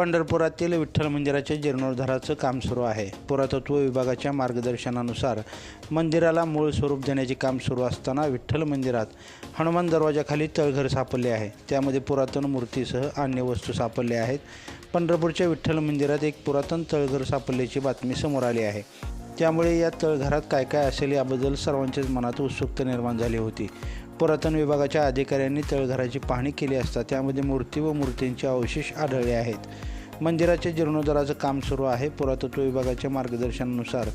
पंढरपुरातील विठ्ठल मंदिराच्या जीर्णोद्धाराचं काम सुरू आहे. पुरातत्व विभागाच्या मार्गदर्शनानुसार मंदिराला मूळ स्वरूप देण्याचे काम सुरू असताना विठ्ठल मंदिरात हनुमान दरवाजाखाली तळघर सापडले आहे. त्यामध्ये पुरातन मूर्तीसह अन्य वस्तू सापडल्या आहेत. पंढरपूरच्या विठ्ठल मंदिरात एक पुरातन तळघर सापडल्याची बातमी समोर आली आहे. त्यामुळे या तळघरात काय काय असेल याबद्दल सर्वांच्याच मनात उत्सुकता निर्माण झाली होती. पुरातन विभागाच्या अधिकाऱ्यांनी तळघराची पाहणी केली असता त्यामध्ये मूर्ती व मूर्तींचे अवशेष आढळले आहेत. मंदिराच्या जीर्णोद्धाराचं काम सुरू आहे. पुरातत्व विभागाच्या मार्गदर्शनानुसार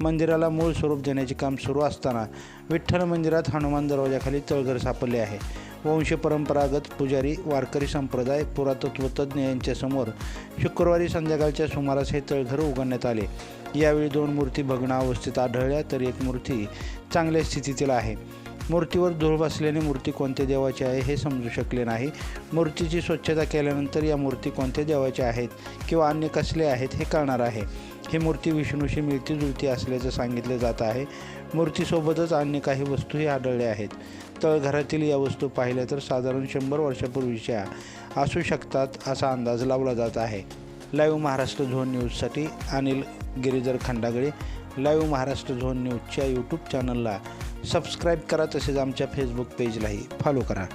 मंदिराला मूळ स्वरूप देण्याचे काम सुरू असताना विठ्ठल मंदिरात हनुमान दरवाजाखाली तळघर सापडले आहे. वंश परंपरागत पुजारी वारकरी संप्रदाय पुरातत्वतज्ज्ञ यांच्यासमोर शुक्रवारी संध्याकाळच्या सुमारास हे तळघर उघडण्यात आले. यावेळी दोन मूर्ती भग्न अवस्थेत आढळल्या तर एक मूर्ती चांगल्या स्थितीतील आहे. मूर्तीवर धूळ बसल्याने मूर्ती कोणत्या देवाची आहे हे समजू शकले नाही. मूर्तीची स्वच्छता केल्यानंतर या मूर्ती कोणत्या देवाच्या आहेत किंवा अन्य कसले आहेत हे कळणार आहे. ही मूर्ती विष्णूशी मिळती जुळती असल्याचं सांगितले जात आहे. मूर्तीसोबतच अन्य काही वस्तूही आढळल्या आहेत. तळघरातील या वस्तू पाहिल्या तर साधारण शंभर वर्षापूर्वीच्या असू शकतात असा अंदाज लावला जात आहे. लाईव्ह महाराष्ट्र झोन न्यूजसाठी अनिल गिरीधर खंडागळे. लाईव्ह महाराष्ट्र झोन न्यूजच्या यूट्यूब चॅनलला सबस्क्राईब करा तसेच आमच्या फेसबुक पेजलाही फॉलो करा.